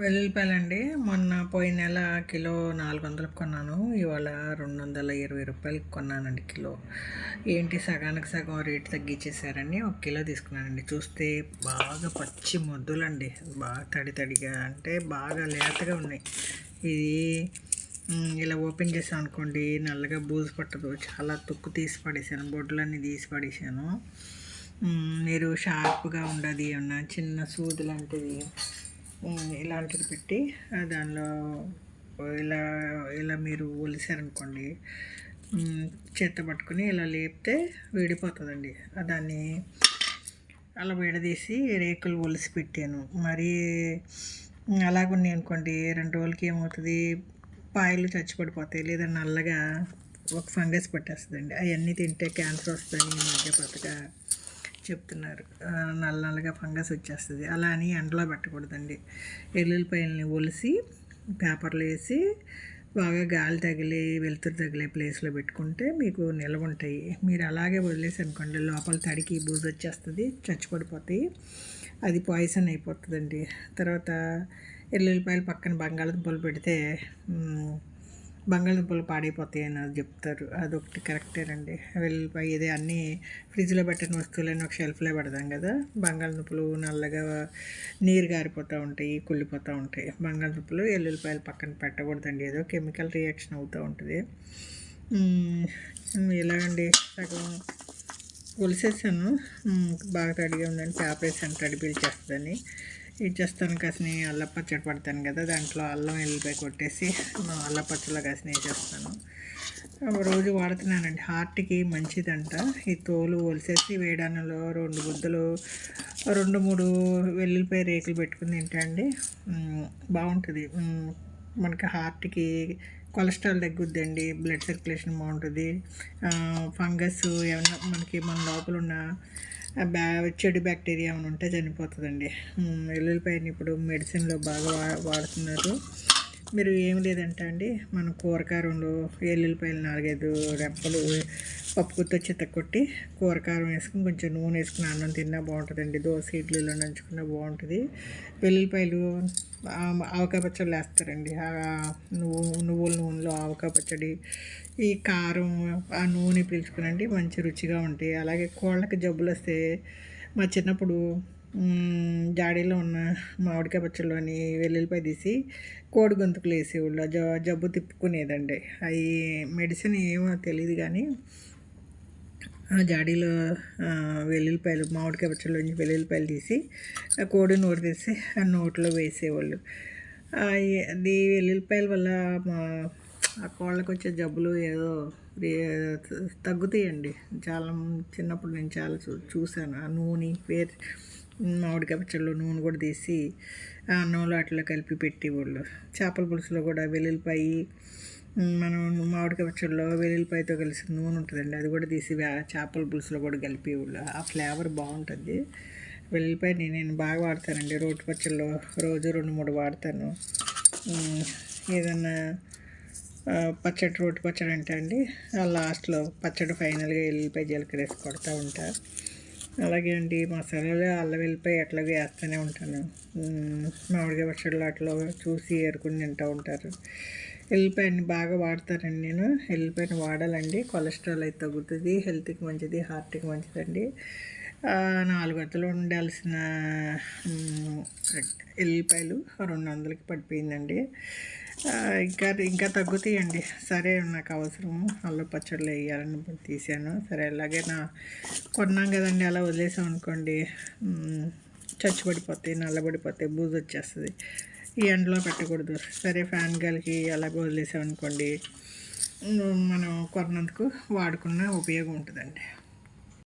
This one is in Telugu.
వెల్లుల్లిపాయలండి. మొన్న పోయిన నెల కిలో నాలుగు వందలకు కొన్నాను. ఇవాళ రెండు వందల ఇరవై రూపాయలకి కొన్నానండి కిలో. ఏంటి సగానికి సగం రేటు తగ్గించేసారని ఒక కిలో తీసుకున్నానండి. చూస్తే బాగా పచ్చి మొద్దులండి. బాగా తడి తడిగా అంటే బాగా లేతగా ఉన్నాయి. ఇది ఇలా ఓపెన్ చేసాం అనుకోండి నల్లగా బూజు పట్టదు. చాలా తుక్కు తీసి పడేసాను బొడ్లన్నీ తీసి పడేసాను మీరు షార్ప్గా ఉండదు ఏమన్నా చిన్న సూది లాంటిది ఇలాంటిది పెట్టి దానిలో ఇలా ఇలా మీరు ఒలిసారనుకోండి చేత పట్టుకుని ఇలా లేపితే విడిపోతుందండి. దాన్ని అలా వేడదీసి రేకులు ఒలిసి పెట్టాను. మరీ అలాగున్నాయి అనుకోండి రెండు రోజులకి ఏమవుతుంది? పాయలు చచ్చిపడిపోతాయి లేదా నల్లగా ఒక ఫంగస్ పట్టేస్తుందండి. అవన్నీ తింటే క్యాన్సర్ వస్తుంది మధ్య కొత్తగా చెప్తున్నారు. నల్ల నల్లగా ఫంగస్ వచ్చేస్తుంది. అలా అని ఎండలో పెట్టకూడదండి. ఎల్లుల్లిపాయలని ఒలిసి పేపర్లు వేసి బాగా గాలి తగిలి వెలుతురు తగిలే ప్లేస్లో పెట్టుకుంటే మీకు నిల్వ ఉంటాయి. మీరు అలాగే వదిలేసి అనుకోండి లోపల తడికి బూజు వచ్చేస్తుంది చచ్చిపడిపోతాయి. అది పాయిజన్ అయిపోతుందండి. తర్వాత ఎల్లుల్లిపాయలు పక్కన బంగాళదుంపలు పెడితే బంగాళదుంపలు పాడైపోతాయి అని అది చెప్తారు. అదొకటి కరెక్టేనండి వెళ్ళిపోయి ఇది అన్నీ ఫ్రిడ్జ్లో పెట్టిన వస్తువులన్నీ ఒక షెల్ఫ్లో పెడదాం కదా. బంగాళదుంపలు నల్లగా నీరు గారిపోతూ ఉంటాయి కుళ్ళిపోతూ ఉంటాయి. బంగాళదుంపలు ఎల్లుల్లిపాయలు పక్కన పెట్టకూడదండి. ఏదో కెమికల్ రియాక్షన్ అవుతూ ఉంటుంది. ఎలా ఇలాగండి సగం ఒలిసేసాను. బాగా తడిగా ఉందని పేపర్ వేసాను తడి ఇది ఇచ్చేస్తాను కాసిన అల్లం పచ్చడి పడతాను కదా దాంట్లో అల్లం వెల్లిపాయ కొట్టేసి ఆ, అల్లం పచ్చడిలో కాసిన వేసేస్తాను రోజు వాడుతున్నానండి. హార్ట్కి మంచిదంట. ఈ తోలు ఒలిసేసి వేడానలో రెండు ముద్దలు రెండు మూడు వెల్లుల్లిపాయ రేకులు పెట్టుకుని తింటండి అండి. బాగుంటుంది. మనకి హార్ట్కి కొలెస్ట్రాల్ తగ్గుద్దండి. బ్లడ్ సర్క్యులేషన్ బాగుంటుంది. ఫంగస్ ఏమన్నా మనకి మన లోపల ఉన్న చెడు బ్యాక్టీరియా ఏమైనా ఉంటే చనిపోతుందండి. ఎల్లుల్లిపాయని ఇప్పుడు మెడిసిన్లో బాగా వా వాడుతున్నారు. మీరు ఏం లేదంటే అండి? మన కూరకారంలో వెల్లుల్లిపాయలు నాలుగైదు రెప్పలు పప్పు గుత్త చెత్త కొట్టి కూరకారం వేసుకుని కొంచెం నూనె వేసుకుని అన్నం తిన్నా బాగుంటుందండి. దోశ ఇడ్లీలో నంచుకున్నా బాగుంటుంది. వెల్లుల్లిపాయలు ఆవకాయ పచ్చడి వేస్తారండి. నువ్వు నువ్వుల నూనెలో ఆవకాయ పచ్చడి ఈ కారం ఆ నూనె పీల్చుకునండి మంచి రుచిగా ఉంటాయి. అలాగే కోళ్ళకి జబ్బులు వస్తే మా చిన్నప్పుడు జాడీలో ఉన్న మామిడికాయ పచ్చళ్ళని వెల్లుల్లిపాయ తీసి కోడి గొంతుకులు వేసేవాళ్ళు జ జబ్బు తిప్పుకునేదండి. అవి మెడిసిన్ ఏమో తెలియదు కానీ జాడీలో వెల్లుల్లిపాయలు మామిడికాయ పచ్చళ్ళ నుంచి వెల్లుల్లిపాయలు తీసి ఆ కోడి నోరు తీసి ఆ నోట్లో వేసేవాళ్ళు. అది వెల్లుల్లిపాయల వల్ల మా ఆ కోళ్ళకి వచ్చే జబ్బులు ఏదో తగ్గుతాయండి. చాలా చిన్నప్పుడు నేను చాలా చూ చూశాను. ఆ నూనె పేరు మామిడికాయ పచ్చళ్ళు నూనె కూడా తీసి ఆ అన్నంలో అట్లా కలిపి పెట్టేవాళ్ళు. చేపల పులుసులో కూడా వెల్లుల్లిపాయ మనం మామిడికాయ పచ్చడిలో వెల్లుల్లిపాయతో కలిసి నూనె ఉంటుందండి. అది కూడా తీసి చేపల పులుసులో కూడా కలిపేవాళ్ళు ఆ ఫ్లేవర్ బాగుంటుంది. వెల్లుల్లిపాయ నేను బాగా వాడతానండి. రోటి పచ్చళ్ళలో రోజు రెండు మూడు వాడతాను. ఏదన్నా పచ్చడి రోటి పచ్చడి అంటే అండి ఆ లాస్ట్లో పచ్చడి ఫైనల్గా వెల్లుల్లిపాయ జీలకర్ర వేసి కొడతా ఉంటా. అలాగే అండి మసాలాలు అల్ల వెళ్ళిపోయి ఎట్లాగో వేస్తూనే ఉంటాను. మామిడికాయ పచ్చడిలో అట్లా చూసి ఏరుకుని తింటూ ఉంటారు. ఎల్లిపాయని బాగా వాడతానండి నేను. ఎల్లిపాయని వాడాలండి. కొలెస్ట్రాల్ అయితే తగ్గుతుంది హెల్త్కి మంచిది హార్ట్కి మంచిదండి. నాలుగు వద్దలు ఉండాల్సిన ఎల్లిపాయలు రెండు వందలకి పడిపోయిందండి. ఇంకా ఇంకా తగ్గుతాయండి. సరే నాకు అవసరము. అల్లం పచ్చళ్ళు వేయాలని తీసాను. సరే అలాగే నా కొన్నాం కదండి అలా వదిలేసాం అనుకోండి చచ్చిపడిపోతాయి నల్లబడిపోతాయి బూజు వచ్చేస్తుంది. ఈ ఎండలో పెట్టకూడదు. సరే ఫ్యాన్ గాలికి అలాగే వదిలేసామనుకోండి మనం కొన్నందుకు వాడుకున్న ఉపయోగం ఉంటుందండి.